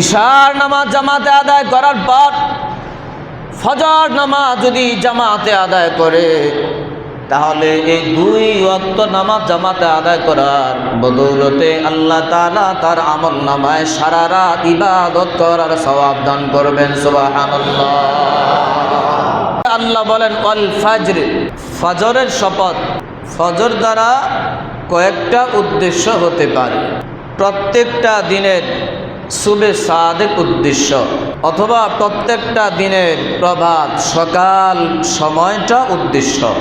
ঈশার নামাজ জামাতে আদায় করার পর ফজর নামাজ যদি জামাতে আদায় করে, তাহলে এই দুই ওয়াক্ত নামাজ জামাতে আদায় করার বদৌলতে আল্লাহ তাআলা তার আমল নামায় সারা রাত ইবাদত করার সওয়াব দান করবেন, সুবহানাল্লাহ। আল্লাহ বলেন অল ফাজর ফজরের শপথ। ফজর দ্বারা কয়েকটা উদ্দেশ্য হতে পারে। প্রত্যেকটা দিনের সুবে সাদেক উদ্দেশ্য। অথবা প্রত্যেকটা দিনের প্রভাত সকাল সময়টা উদ্দেশ্য।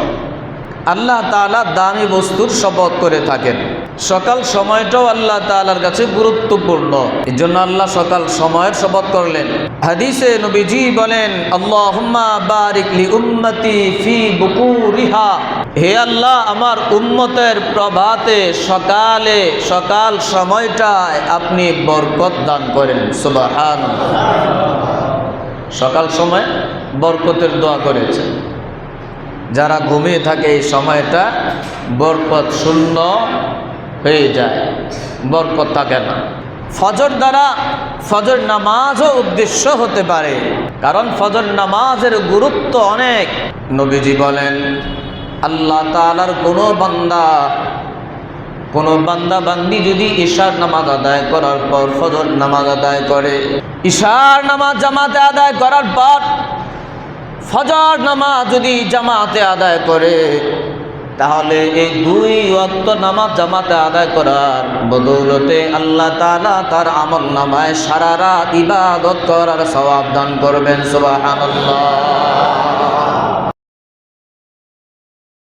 আল্লাহ তাআলা দামি বস্তুর শপথ করে থাকেন। সকাল সময়টাও আল্লাহ তালার কাছে গুরুত্বপূর্ণ। এই জন্য আল্লাহ সকাল সময়ের শপথ করলেন। হাদিসে নবীজি বলেন, আল্লাহুম্মা বারিক লি উম্মতি ফি বুকুরিহা। হে আল্লাহ, আমার উম্মতের প্রভাতে সকালে, সকাল সময়টায় আপনি বরকত দান করেন সুবাহান সকাল সময় বরকতের দোয়া করেছেন। যারা ঘুমিয়ে থাকে এই সময়টা, বরকত শূন্য হয়ে যায়। বরকত থাকে না। ফজর দ্বারা ফজর নামাজও উদ্দেশ্য হতে পারে। কারণ ফজর নামাজের গুরুত্ব অনেক। নবীজি বলেন আল্লাহ তালার কোনো বান্দা কোনো বান্দা বান্দি যদি ঈশার নামাজ আদায় করার পর ফজর নামাজ আদায় করে, ঈশার নামাজ জামাতে আদায় করার পর ফজর নামাজ যদি জামাতে আদায় করে, তাহলে এই দুই ওয়াক্ত নামাজ জামাতে আদায় করার বদৌলতে আল্লাহ তাআলা তার আমল নামায় সারা রাত ইবাদত করার সওয়াব দান করবেন, সুবহানাল্লাহ।